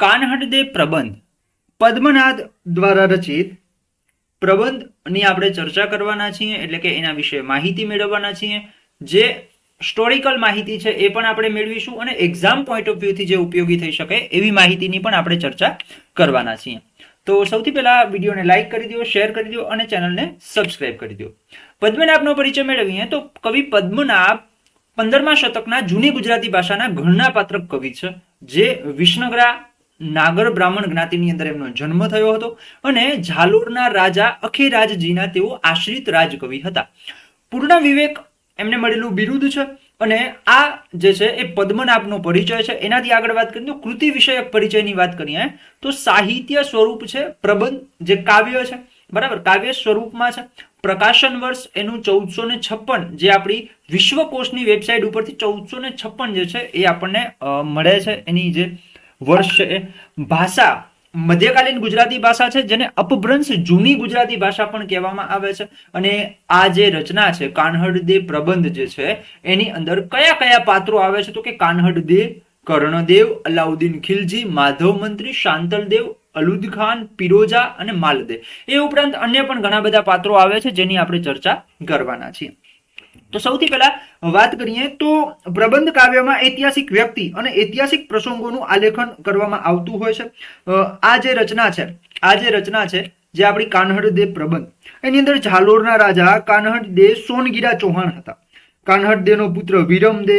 કાનહડદે પ્રબંધ. પદ્મનાથ દ્વારા રચિત પ્રબંધની આપણે ચર્ચા કરવાના છીએ, એટલે કે એના વિશે માહિતી મેળવવાના છીએ. જે હિસ્ટોરિકલ માહિતી છે એ પણ આપણે મેળવીશું અને એક્ઝામ પોઈન્ટ ઓફ વ્યૂથી જે ઉપયોગી થઈ શકે એવી માહિતીની પણ આપણે ચર્ચા કરવાના છીએ. તો સૌથી પહેલા વિડીયોને લાઇક કરી દો શેર કરી દો અને ચેનલને સબસ્ક્રાઇબ કરી દો. પદ્મનાભનો પરિચય મેળવીએ તો કવિ પદ્મનાભ પંદરમા શતકના જૂની ગુજરાતી ભાષાના ઘણના પાત્ર કવિ છે. જે વિષ્ણગરા નાગર બ્રાહ્મણ જ્ઞાતિની અંદર એમનો જન્મ થયો હતો અને ઝાલોરના રાજા અખેરાજજીના તેઓ આશ્રિત રાજકવિ હતા. પૂર્ણ વિવેક એમને મળેલું બિરુદ છે અને આ જે છે એ પદ્મનાભનો પરિચય છે. એનાથી આગળ વાત કરીએ તો કૃતિ વિષયક પરિચયની વાત કરીએ તો સાહિત્ય સ્વરૂપ છે, પ્રબંધ જે કાવ્ય છે, બરાબર? કાવ્ય સ્વરૂપમાં છે. પ્રકાશન વર્ષ એનું ચૌદસો ને છપ્પન જે આપણી વિશ્વકોશની વેબસાઇટ ઉપરથી ચૌદસો ને છપ્પન જે છે એ આપણને મળે છે. એની જે વર્ષ ભાષા, મધ્યકાલીન ગુજરાતી ભાષા છે, જેને અપભ્રંશ જૂની ગુજરાતી ભાષા પણ કહેવામાં આવે છે. અને આ જે રચના છે, કાન્હડદે પ્રબંધ જે છે, એની અંદર કયા કયા પાત્રો આવે છે? તો કે કાન્હડદે, કર્ણદેવ, અલાઉદ્દીન ખિલજી, માધવ મંત્રી, શાંતલદેવ, અલુદ ખાન, પિરોજા અને માલદે. એ ઉપરાંત અન્ય પણ ઘણા બધા પાત્રો આવે છે, જેની આપણે ચર્ચા કરવાના છીએ. તો સૌથી પહેલા વાત કરીએ તો પ્રબંધ કાવ્યમાં ઐતિહાસિક વ્યક્તિ અને ઐતિહાસિક પ્રસંગોનું આલેખન કરવામાં આવતું હોય છે. આ જે રચના છે, આ જે રચના છે, જે આપણી કાન્હડદે પ્રબંધ, એની અંદર ઝાલોરના રાજા કાન્હડદે સોનગીરા ચૌહાણ હતા. કાન્હડદેનો પુત્ર વિરમદે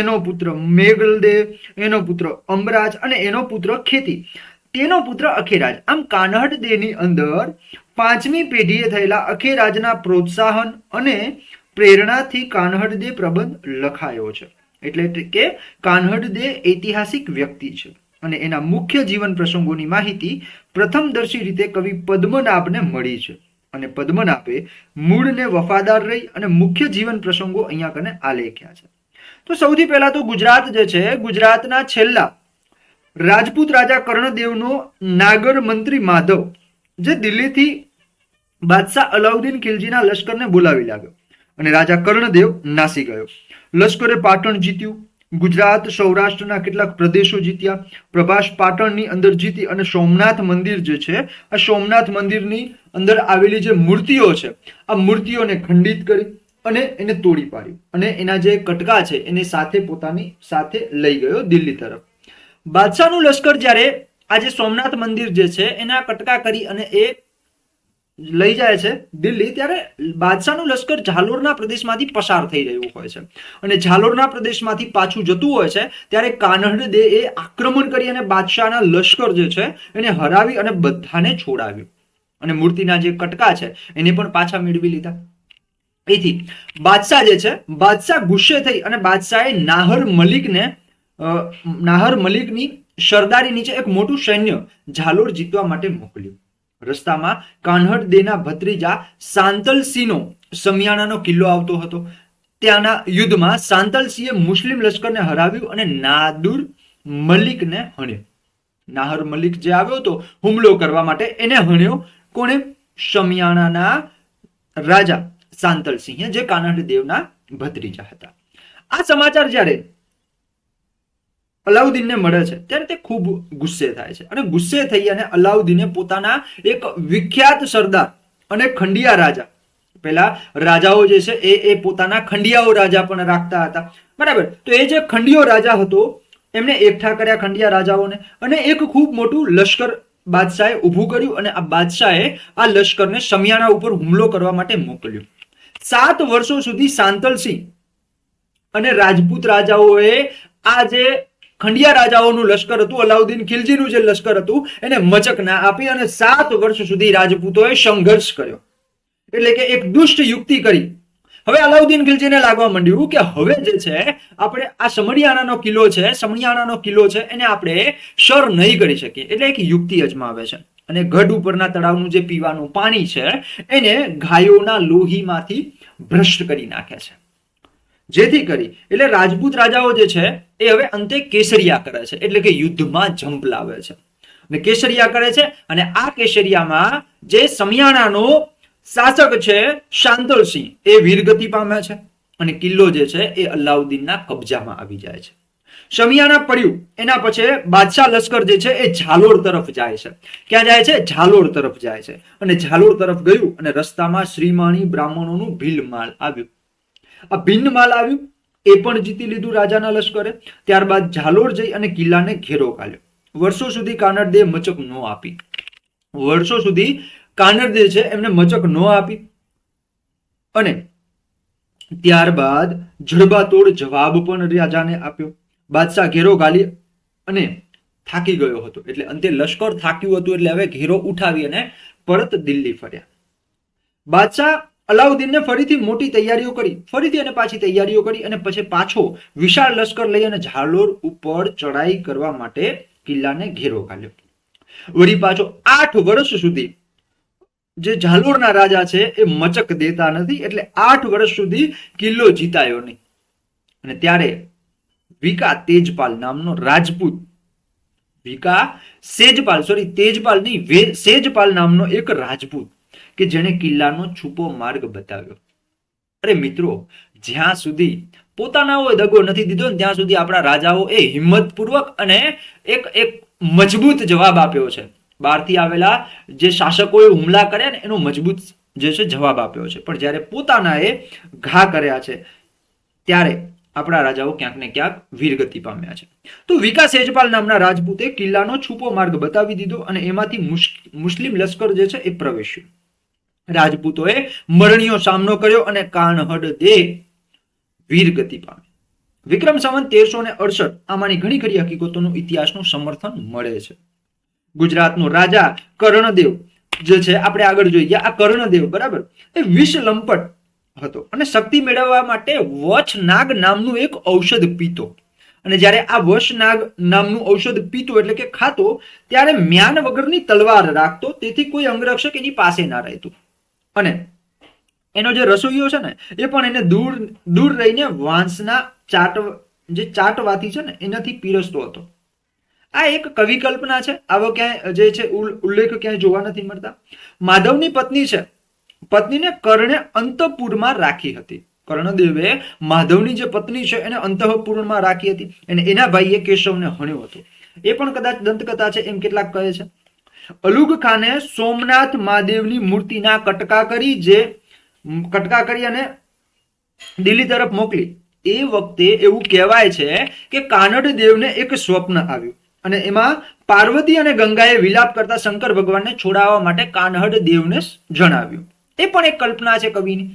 એનો પુત્ર મેઘલદે એનો પુત્ર અમરાજ અને એનો પુત્ર ખેતી. તેનો પુત્ર અખેરાજ. આમ કાન્હડદેની અંદર પાંચમી પેઢીએ થયેલા અખેરાજના પ્રોત્સાહન અને પ્રેરણાથી કાન્હડદે પ્રબંધ લખાયો છે. એટલે કે કાન્હડદે ઐતિહાસિક વ્યક્તિ છે. અને એના મુખ્ય જીવન પ્રસંગોની માહિતી પ્રથમદર્શી રીતે કવિ પદ્મનાભને મળી છે. અને પદ્મનાભે મૂળને વફાદાર રહી અને મુખ્ય જીવન પ્રસંગો અહીંયા કને આલેખ્યા છે. તો સૌથી પહેલા તો ગુજરાત જે છે, ગુજરાતના છેલ્લા રાજપૂત રાજા કર્ણદેવનો નાગર મંત્રી માધવ જે દિલ્હીથી બાદશાહ અલાઉદ્દીન ખિલજીના લશ્કરને બોલાવી લાવ્યો અને રાજા કર્ણદેવ નાસી ગયો. લશ્કરે પાટણ જીત્યું. ગુજરાત, સૌરાષ્ટ્રના કેટલાક પ્રદેશો જીત્યા. પ્રભાસ પાટણની અંદર જીતી અને સોમનાથ મંદિર જે છે, આ સોમનાથ મંદિરની અંદર આવેલી જે મૂર્તિઓ છે, આ મૂર્તિઓને ખંડિત કરી અને એને તોડી પાડી અને એના જે કટકા છે, એને સાથે પોતાની સાથે લઈ ગયો દિલ્હી તરફ. બાદશાહનું લશ્કર જ્યારે આ જે સોમનાથ મંદિર જે છે, એના કટકા કરી અને એ લઈ જાય છે દિલ્હી, ત્યારે બાદશાહનું લશ્કર ઝાલોરના પ્રદેશમાંથી પસાર થઈ રહ્યું હોય છે. અને ઝાલોરના પ્રદેશમાંથી પાછું જતું હોય છે, ત્યારે કાનહડ દે એ આક્રમણ કરી અને બાદશાહના લશ્કર જે છે, એને હરાવી અને બધાને છોડાવ્યું. અને મૂર્તિના જે કટકા છે, એને પણ પાછા મેળવી લીધા. એથી બાદશાહ જે છે, બાદશાહ ગુસ્સે થઈ અને બાદશાહે નાહર મલિકને નાહર મલિકની સરદારી નીચે એક મોટું સૈન્ય ઝાલોર જીતવા માટે મોકલ્યું. રસ્તામાં કાન્હડ દેના ભત્રીજા સાંતલસિંહનો સમિયાણાનો કિલ્લો આવતો હતો. ત્યાંના યુદ્ધમાં સાંતલસિંહે મુસ્લિમ લશ્કરને હરાવ્યું અને નાદુર મલિકને હણ્યો. નાહર મલિક જે આવ્યો હતો, હુમલો કરવા માટે એને હણ્યો કોણે? સમિયાણાના રાજા સાંતલસિંહે, જે કાનડ દેવના ભત્રીજા હતા. આ સમાચાર જ્યારે અલાઉદ્દીનને મળે છે. ત્યારે તે ખૂબ ગુસ્સે થાય છે. અને ગુસ્સે થઈ અને અલાઉદ્દીને પોતાના એક વિખ્યાત સરદાર અને ખંડિયા રાજા. પેલા રાજાઓ જે છે એ એ પોતાના ખંડિયાઓ રાજા પણ રાખતા હતા. બરાબર? તો એ જે ખંડિયો રાજા હતો એમને એકઠા કર્યા ખંડિયા રાજાઓને. અને એક ખૂબ મોટું લશ્કર બાદશાહે ઊભું કર્યું અને આ બાદશાહે આ લશ્કરને સમિયાણા ઉપર હુમલો કરવા માટે મોકલ્યો. સાત વર્ષો સુધી સાંતલસિંહ અને રાજપૂત રાજાઓએ આ જે ખંડિયા રાજાઓનું લશ્કર હતું, અલાઉદ્દીન ખિલજીનું જે લશ્કર હતું, એને મચક ના આપી અને સાત વર્ષ સુધી રાજપૂતોએ સંઘર્ષ કર્યો. એટલે કે એક દુષ્ટ યુક્તિ કરી. હવે અલાઉદ્દીન ખિલજીને લાગવા માંડ્યું કે હવે જે છે, આપણે આ સમણિયાણાનો કિલ્લો છે, સમણિયાણાનો કિલ્લો છે, એને આપણે સર નહીં કરી શકીએ. એટલે એક યુક્તિ અજમાવે છે. અને ગઢ ઉપરના તળાવનું જે પીવાનું પાણી છે, એને ગાયોના લોહીમાંથી ભ્રષ્ટ કરી નાખે છે. જેથી કરી એટલે રાજપૂત રાજાઓ જે છે, એ હવે અંતે કેસરિયા કરે છે. એટલે કે યુદ્ધમાં જંપ લાવે છે. અને કેસરિયા કરે છે અને આ કેસરિયામાં જે સમિયાણાનો શાસક છે શાંતલસિંહ, એ વીરગતિ પામે છે અને કિલ્લો જે છે, એ અલાઉદ્દીનના કબજામાં આવી જાય છે. સમિયાણા પડ્યું, એના પછી બાદશાહ લશ્કર જે છે, એ ઝાલોર તરફ જાય છે. ક્યાં જાય છે? ઝાલોર તરફ જાય છે. અને ઝાલોર તરફ ગયું અને રસ્તામાં શ્રીમાણી બ્રાહ્મણોનું ભીલ માલ આવ્યું. આ ભિન્ન માલ આવ્યું, એ પણ જીતી લીધું રાજાના લશ્કરે. ત્યારબાદ ઝાલોર જઈ અને કિલ્લાને ઘેરો કાઢ્યો. વર્ષો સુધી કાનડદે મચક ન આપી. વર્ષો સુધી કાનરદે છે, એમને મચક ન આપી. અને ત્યારબાદ જડબાતોડ જવાબ પણ રાજાને આપ્યો. બાદશાહ ઘેરો ગાલી અને થાકી ગયો હતો. એટલે અંતે લશ્કર થાક્યું હતું, એટલે હવે ઘેરો ઉઠાવી અને પરત દિલ્હી ફર્યા. બાદશાહ અલાઉદ્દીનને ફરીથી મોટી તૈયારીઓ કરી, ફરીથી અને પાછી તૈયારીઓ કરી અને પછી પાછો વિશાળ લશ્કર લઈ અને ઝાલોર ઉપર ચડાઈ કરવા માટે કિલ્લાને ઘેરો કાઢ્યો. વળી પાછો આઠ વર્ષ સુધી જે ઝાલોરના રાજા છે એ મચક દેતા નથી, એટલે આઠ વર્ષ સુધી કિલ્લો જીતાયો નહીં. અને ત્યારે વિકા તેજપાલ નામનો રાજપૂત, વિકા સેજપાલ સોરી તેજપાલ નહીં સેજપાલ નામનો એક રાજપૂત કે જેણે કિલ્લાનો છુપો માર્ગ બતાવ્યો. અરે મિત્રો, જ્યાં સુધી પોતાનાઓએ દગો નથી દીધો ને ત્યાં સુધી આપણા રાજાઓ એ હિંમતપૂર્વક અને એક એક મજબૂત જવાબ આપ્યો છે. બહારથી આવેલા જે શાસકોએ હુમલા કર્યા ને એનો મજબૂત જે છે જવાબ આપ્યો છે. પણ જ્યારે પોતાનાએ ઘા કર્યા છે, ત્યારે આપણા રાજાઓ ક્યાંક ને ક્યાંક વીરગતિ પામ્યા છે. તો વિકાસ સેજપાલ નામના રાજપૂતે કિલ્લાનો છુપો માર્ગ બતાવી દીધો અને એમાંથી મુસ્લિમ લશ્કર જે છે એ પ્રવેશ્યું. રાજપૂતોએ મરણીયો સામનો કર્યો અને કાનહડ દે વીરગતિ પામે. વિક્રમ સંવત તેરસો ને અડસઠ, આમાંની ઘણી ખરી હકીકતોનું ઇતિહાસનું સમર્થન મળે છે. ગુજરાતનો રાજા કર્ણદેવ જે છે, આપણે આગળ જોઈએ. આ કર્ણદેવ, બરાબર? એ વિષ લંપટ હતો અને શક્તિ મેળવવા માટે વચનાગ નામનું એક ઔષધ પીતો. અને જ્યારે આ વશનાગ નામનું ઔષધ પીતો એટલે કે ખાતો, ત્યારે મ્યાન વગરની તલવાર રાખતો. તેથી કોઈ અંગરક્ષક એની પાસે ના રહેતું. અને એનો જે રસોઈયો છે ને, એ પણ એને દૂર દૂર રહીને વાંસના ચાટ, જે ચાટવાથી છે ને, એનાથી પીરસતો હતો. આ એક કવિ કલ્પના છે. આવો ક્યાંય, જે છે, ઉલ- ઉલ્લેખ ક્યાંય જોવા નથી મળતા. માધવની પત્ની છે. પત્નીને કર્ણે અંતપુરમાં રાખી હતી. કર્ણદેવે માધવની જે પત્ની છે, એને અંતઃપુરમાં રાખી હતી. અને એના ભાઈએ કેશવને હણ્યો હતો. એ પણ કદાચ દંતકથા છે, એમ કેટલાક કહે છે. અલુગ ખાને સોમનાથ મહાદેવની મૂર્તિના કટકા કરી જે કટકા કરી અને દિલ્હી તરફ મોકલી. એ વખતે એવું કહેવાય છે કે કાનડ દેવને એક સ્વપ્ન આવ્યું. અને એમાં પાર્વતી અને ગંગાએ વિલાપ કરતા શંકર ભગવાનને છોડાવવા માટે કાનહડ દેવને જણાવ્યું. એ પણ એક કલ્પના છે કવિની.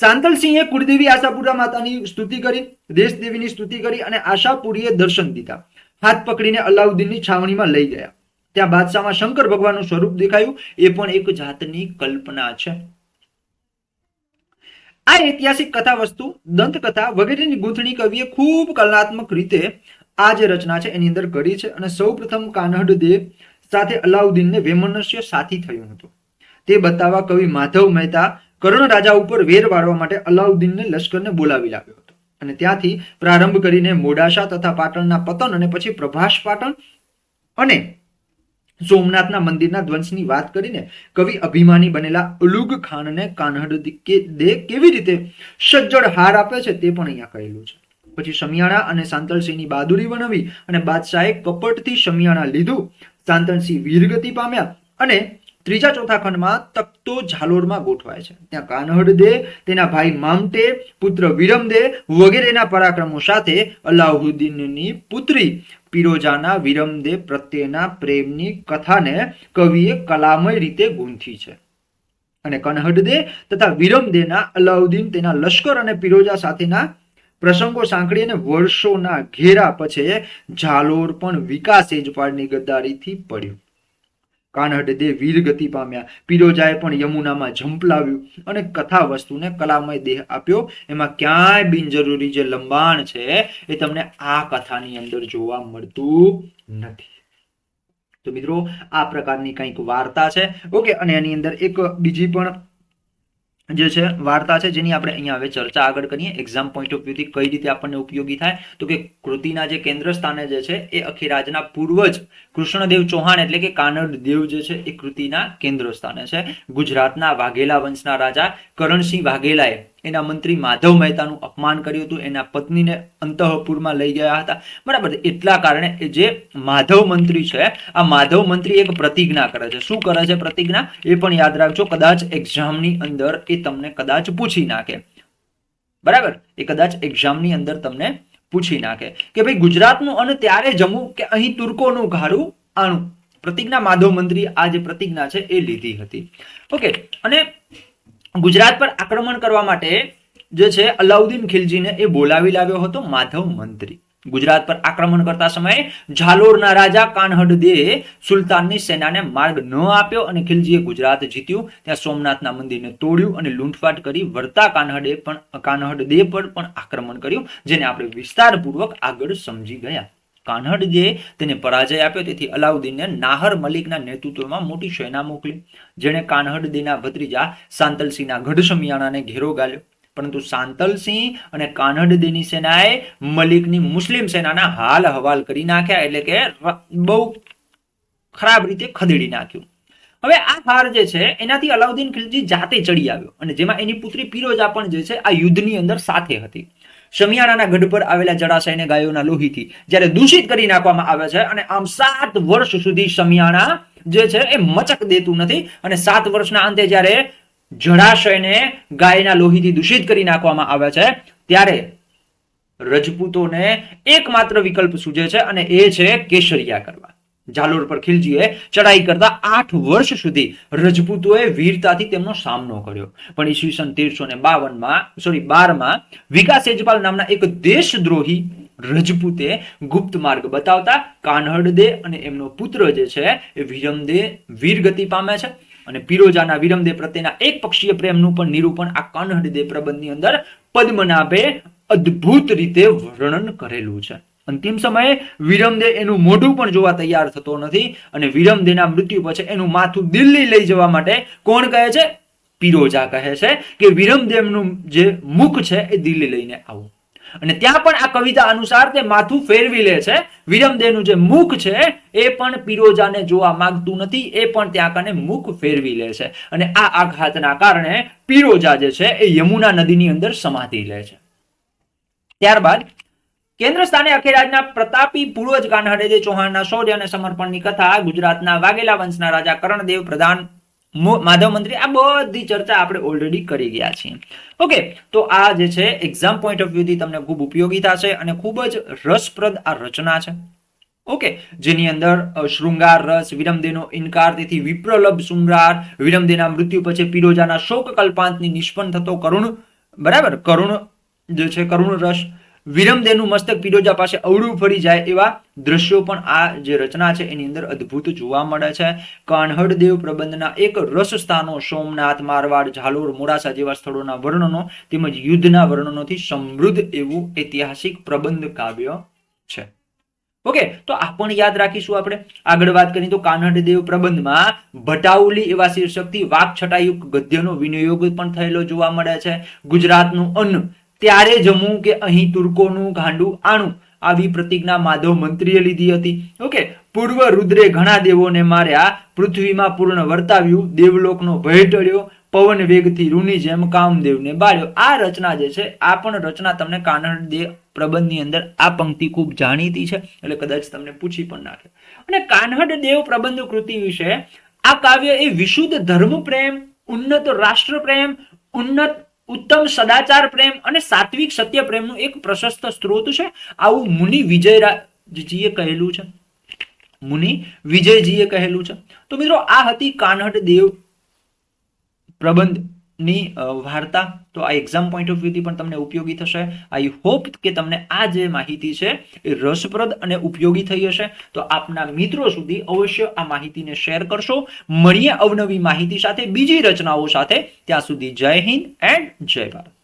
સાંતલસિંહે કુળદેવી આશાપુરા માતાની સ્તુતિ કરી, દેશદેવીની સ્તુતિ કરી અને આશાપુરીએ દર્શન દીધા. હાથ પકડીને અલાઉદ્દીનની છાવણીમાં લઈ ગયા. ત્યાં બાદશાહમાં શંકર ભગવાનનું સ્વરૂપ દેખાયું. એ પણ એક જાતની કલ્પના છે. આ ઐતિહાસિક કથા વસ્તુ દંતકથા વગેરેની ગૂંથણી કવિએ ખૂબ કલાત્મક રીતે આ જે રચના છે એની અંદર કરી છે અને સૌપ્રથમ કાનહડ દેવ સાથે અલાઉદ્દીનને વેમનસ્ય સાથી થયું હતું. તે બતાવવા કવિ માધવ મહેતા કર્ણ રાજા ઉપર વેર વાળવા માટે અલાઉદ્દીનને લશ્કરને બોલાવી લાવ્યો હતો. અને ત્યાંથી પ્રારંભ કરીને મોડાસા તથા પાટણના પતન અને પછી પ્રભાસ પાટણ અને સોમનાથના મંદિરના ધ્વંસની વાત કરીને કવિ અભિમાની બનેલા ઉલુગ ખાનને કાનહડ દે કેવી રીતે સજ્જડ હાર આપે છે તે પણ અહીંયા કહેલું છે. પછી શમિયાણા અને સાંતલસિંહની બહાદુરી વર્ણવી અને બાદશાહે કપટથી શમિયાણા લીધું, સાંતલસિંહ વીરગતિ પામ્યા અને ત્રીજા ચોથા ખંડમાં તખ્તો ઝાલોરમાં ગોઠવાય છે. ત્યાં કાનહડ દે, તેના ભાઈ મામટે, પુત્ર વિરમદે વગેરેના પરાક્રમો સાથે અલાઉદ્દીનની પુત્રી પિરોજાના વિરમદે પ્રત્યેના પ્રેમની કથાને કવિએ કલામય રીતે ગૂંથી છે. અને કનહડદે તથા વિરમદેના અલાઉદ્દીન તેના લશ્કર અને પિરોજા સાથેના પ્રસંગો સાંકળી અને વર્ષોના ઘેરા પછી ઝાલોર પણ વિકાસ એજપાડની ગદ્દારીથી પડ્યું. કાનહડદે વીરગતિ પામ્યા. પીરોજાએ પણ યમુનામાં ઝંપલાવ્યું અને કથા વસ્તુને કલામય દેહ આપ્યો. એમાં ક્યાંય બિનજરૂરી જે લંબાણ છે એ તમને આ કથાની અંદર જોવા મળતું નથી. તો મિત્રો, આ પ્રકારની કંઈક વાર્તા છે. ઓકે, અને એની અંદર એક બીજી પણ જે છે, વાર્તા છે, જેની આપણે અહીંયા હવે ચર્ચા આગળ કરીએ. એક્ઝામ પોઈન્ટ ઓફ વ્યૂથી કઈ રીતે આપણને ઉપયોગી થાય? તો કે કૃતિના જે કેન્દ્ર સ્થાને જે છે, એ અખિરાજના પૂર્વજ કૃષ્ણદેવ ચૌહાણ એટલે કે કાનડ દેવ જે છે, એ કૃતિના કેન્દ્ર સ્થાને છે. ગુજરાતના વાઘેલા વંશના રાજા કરણસિંહ વાઘેલાએ એના મંત્રી માધવ મહેતાનું અપમાન કર્યું હતું, એના પત્નીને અંતઃપુરમાં લઈ ગયા હતા. બરાબર, એટલા કારણે જે માધવ મંત્રી છે, આ માધવ મંત્રી એક પ્રતિજ્ઞા કરે છે. શું કરે છે પ્રતિજ્ઞા? એ પણ યાદ રાખજો, કદાચ એક્ઝામની અંદર એ તમને કદાચ પૂછી નાખે. બરાબર? એ કદાચ એક્ઝામની અંદર તમને પૂછી નાખે. કે ભાઈ, ગુજરાતનું અને ત્યારે જમવું કે અહીં તુર્કોનું ઘારું આણું? પ્રતિજ્ઞા માધવ મંત્રી આ જે પ્રતિજ્ઞા છે એ લીધી હતી. ઓકે, અને ગુજરાત પર આક્રમણ કરવા માટે જે છે, અલાઉદ્દીન ખિલજીને એ બોલાવી લાવ્યો હતો માધવ મંત્રી. ગુજરાત પર આક્રમણ કરતા સમયે ઝાલોરના રાજા કાનહડ દે સુલતાનની સેનાને માર્ગ ન આપ્યો અને ખિલજીએ ગુજરાત જીત્યું. ત્યાં સોમનાથના મંદિરને તોડ્યું અને લૂંટફાટ કરી વર્તા કાનહડે પણ, કાનહડ દે પર પણ આક્રમણ કર્યું, જેને આપણે વિસ્તારપૂર્વક આગળ સમજી ગયા. કાનહડ તેને પરાજય આપ્યો. તેથી અલાઉદ્દીનને નાહર મલિકના નેતૃત્વમાં મોટી સેના મોકલી. જેણે કાનહડ દેના ભત્રીજા સાંતલસિંહના ગઢ સમિયાણાને ઘેરો ગાલ્યો. પરંતુ સાંતલસિંહ અને કાનહડદીની સેનાએ મલિકની મુસ્લિમ સેનાના હાલ હવાલ કરી નાખ્યા. એટલે કે બહુ ખરાબ રીતે ખદેડી નાખ્યું. હવે આ હાર જે છે, એનાથી અલાઉદ્દીન ખિલજી જાતે ચડી આવ્યો. અને જેમાં એની પુત્રી પિરોજા પણ જે છે, આ યુદ્ધની અંદર સાથે હતી. શમિયાણાના ગઢ પર આવેલા જળાશયને ગાયોના લોહીથી જ્યારે દૂષિત કરી નાખવામાં આવે છે અને આમ સાત વર્ષ સુધી શમિયાણા જે છે એ મચક દેતું નથી અને સાત વર્ષના અંતે જ્યારે જળાશયને ગાયના લોહીથી દૂષિત કરી નાખવામાં આવે છે, ત્યારે રજપૂતોને એકમાત્ર વિકલ્પ સૂજે છે અને એ છે કેસરિયા કરવા. જાલોર પર ખિલજીએ ચડાઈ કરતા આઠ વર્ષ સુધી રજપૂતોએ વીરતાથી તેમનો સામનો કર્યો. પણ ઈસવીસન તેરસો ને બાવનમાં સોરી બારમાં વિકાસ યજપાલ નામના એક દેશદ્રોહી રજપૂતે ગુપ્ત માર્ગ બતાવતા કાનહડ દે અને એમનો પુત્ર જે છે એ વિરમદે વીરગતિ પામે છે. અને પિરોજાના વિરમદે પ્રત્યેના એક પક્ષીય પ્રેમનું પણ નિરૂપણ આ કાનહડ દે પ્રબંધની અંદર પદ્મનાભે અદ્ભુત રીતે વર્ણન કરેલું છે. અંતિમ સમયે? વિરમદે એનું મોઢું પણ જોવા તૈયાર થતો નથી અને વિરમદેના મૃત્યુ પછી એનું માથું દિલ્હી લઈ જવા માટે કોણ કહે છે? પિરોજા કહે છે કે વિરમદેવનું જે મુખ છે એ દિલ્હી લઈને આવું. અને ત્યાં પણ આ કવિતા અનુસાર તે માથું ફેરવી લે છે. વિરમદેવનું જે મુખ છે એ પણ પિરોજાને જોવા માંગતું નથી, એ પણ ત્યાં કને મુખ ફેરવી લે છે. અને આ આઘાતના કારણે પિરોજા જે છે એ યમુના નદીની અંદર સમાધિ લે છે. ત્યારબાદ કેન્દ્ર સ્થાને અખેરાજના પ્રતાપી પૂર્વજ કાનહરેજે ચૌહાણના શૌર્ય અને સમર્પણની કથા, ગુજરાતના વાઘેલા વંશના રાજા કરણદેવ પ્રધાન માધવ મંત્રી આ બધી ચર્ચા આપણે ઓલરેડી કરી ગયા છીએ. ઓકે તો આ જે છે એક્ઝામ પોઈન્ટ ઓફ વ્યૂથી તમને ખૂબ ઉપયોગી થશે અને ખૂબ જ રસપ્રદ આ રચના છે. ઓકે જેની અંદર શૃંગાર રસ વિરમદેનો ઇનકાર, તેથી વિપ્રલભ શૃંગાર વિરમદેના મૃત્યુ પછી પિરોજાના શોક કલ્પાંતની નિષ્પન્ન થતો કરુણ, બરાબર? કરુણ જે છે, કરુણ રસ વિરમદેનું મસ્તક પિરોજા પાસે અવળું ફરી જાય એવા દ્રશ્યો પણ આ જે રચના છે, એની અંદર અદ્ભુત જોવા મળે છે. કાનહડ દેવ પ્રબંધના એક રસ સ્થાનો સોમનાથ, મારવાડ, ઝાલોર, મોડાસા જેવા સ્થળોના વર્ણનો તેમજ યુદ્ધના વર્ણનોથી સમૃદ્ધ એવું ઐતિહાસિક પ્રબંધ કાવ્ય છે. ઓકે, તો આ પણ યાદ રાખીશું આપણે. આગળ વાત કરીએ તો કાનહડ દેવ પ્રબંધમાં ભટાઉલી એવા શીર્ષકથી વાક છટાયુક્ત ગદ્યનો વિનિયોગ પણ થયેલો જોવા મળે છે. ગુજરાતનું અન્ન ત્યારે જમવું કે અહીં તુર્કોનું ગાંડું આણું આવી પ્રતિજ્ઞા માધવ મંત્રીએ લીધી હતી. ઓકે, પૂર્વ રુદ્રે ઘણા દેવોને માર્યા, પૃથ્વીમાં પૂર્ણ વર્તાવ્યું, દેવલોકનો ભય ટળ્યો, પવન વેગથી રૂની જેમ કામદેવને બાળ્યો. આ રચના જે છે, આ પણ રચના તમને કાનડ દેવ પ્રબંધની અંદર આ પંક્તિ ખૂબ જાણીતી છે, એટલે કદાચ તમને પૂછી પણ નાખે અને કાનહડ દેવ પ્રબંધ કૃતિ વિશે આ કાવ્ય એ વિશુદ્ધ ધર્મ પ્રેમ ઉન્નત રાષ્ટ્ર પ્રેમ ઉન્નત ઉત્તમ સદાચાર પ્રેમ અને સાત્વિક સત્ય પ્રેમનું એક પ્રશસ્ત સ્ત્રોત છે. આવું મુનિ વિજયરાજજીએ કહેલું છે. મુનિ વિજયજીએ કહેલું છે. તો મિત્રો આ હતી કાનહટ દેવ પ્રબંધની વાર્તા. તો આ એક્ઝામ પોઈન્ટ ઓફ વ્યૂથી પણ તમને ઉપયોગી થશે. આઈ હોપ કે તમને આ જે માહિતી છે એ રસપ્રદ અને ઉપયોગી થઈ હશે. તો આપના મિત્રો સુધી અવશ્ય આ માહિતીને શેર કરશો. મળીએ અવનવી માહિતી સાથે, બીજી રચનાઓ સાથે. ત્યાં સુધી જય હિન્દ એન્ડ જય ભારત.